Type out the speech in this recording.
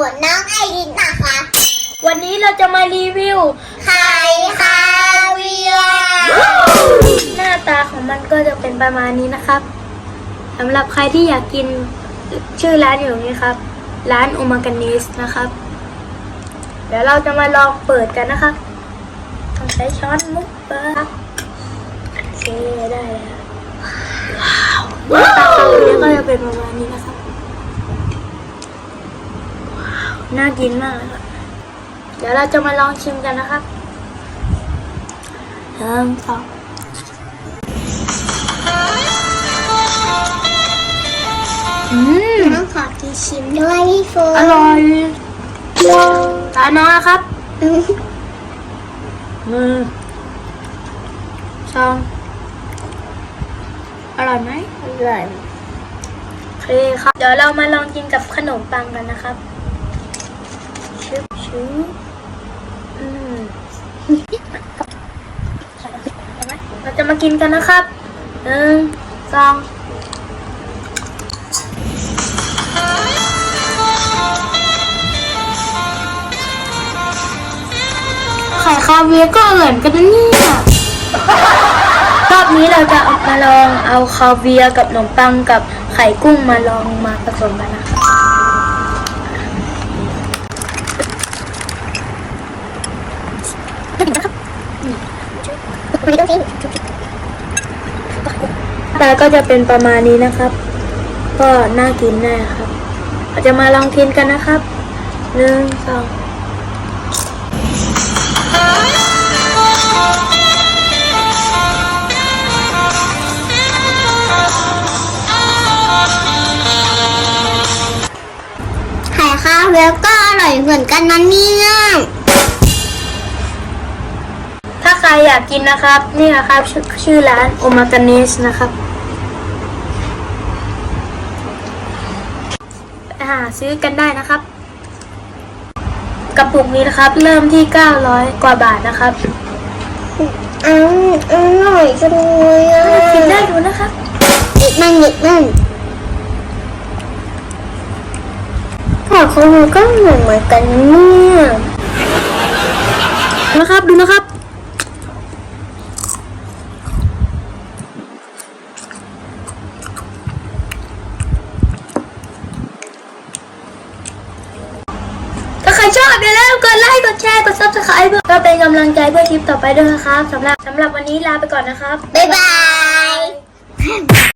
น้องไอรินนะคะ วันนี้เราจะมารีวิวไข่คาเวียหน้าตาของมันก็จะเป็นประมาณนี้นะครับสำหรับใครที่อยากกินชื่อร้านอยู่นี้ครับ ร้านออมากานิสนะครับ เดี๋ยวเราจะมาลองเปิดกันนะคะต้องใช้ช้อนมุกเปิดโอเคได้แล้วว้าวหน้าตาของมันก็จะเป็นประมาณนี้นะ น่ากินมากเลยครับเดี๋ยวเราจะมาลองชิมกันนะครับหนึ่งสองอืมน้องขอกินชิมด้วยพี่โฟอร่อยตาน้องนะครับมือสองอร่อยไหมอร่อยโอเคครับ เดี๋ยวเรามาลองกินกับขนมปังกันนะครับ ชึบชึบอืมเราจะมากินกันนะครับหนึ่งสองไข่คาเวียก็อร่อยกันนะเนี่ยรอบนี้เราจะเอามาลองเอาคาเวียกับขนมปังกับไข่กุ้งมาลองมาผสมกันนะคะ ต้องทิ้งตาก็จะเป็นประมาณนี้นะครับ ก็น่ากินแน่ครับเราจะมาลองกินกันนะครับหนึ่งสองไข่ข้าวเวลก็อร่อยเหมือนกันนะเนี่ยถ้า ใครอยากกินนะครับ นี่นะครับชอชื่อร้านโอมากาเนสนะครับไปหาซื้อกันได้นะครับ กระปุกนี้นะครับ เริ่มที่ 900 กว่าบาทนะครับอ้าวอร่อยจังเลยอะกินได้ดูนะครับนิดนั่นนิดนั่นไข่ข้าวเวลก็เหมือนเหมือนกันเนี่ย นะครับดูนะครับ ถ้าใครชอ บอย่าลืมกดไลค์กดแชร์กด subscribe เพื่อก็เป็นกำลังใจเพื่อคลิปต่อไปด้วยนะครับสำหรับสำหรับวันนี้ลาไปก่อนนะครับ บ๊ายบาย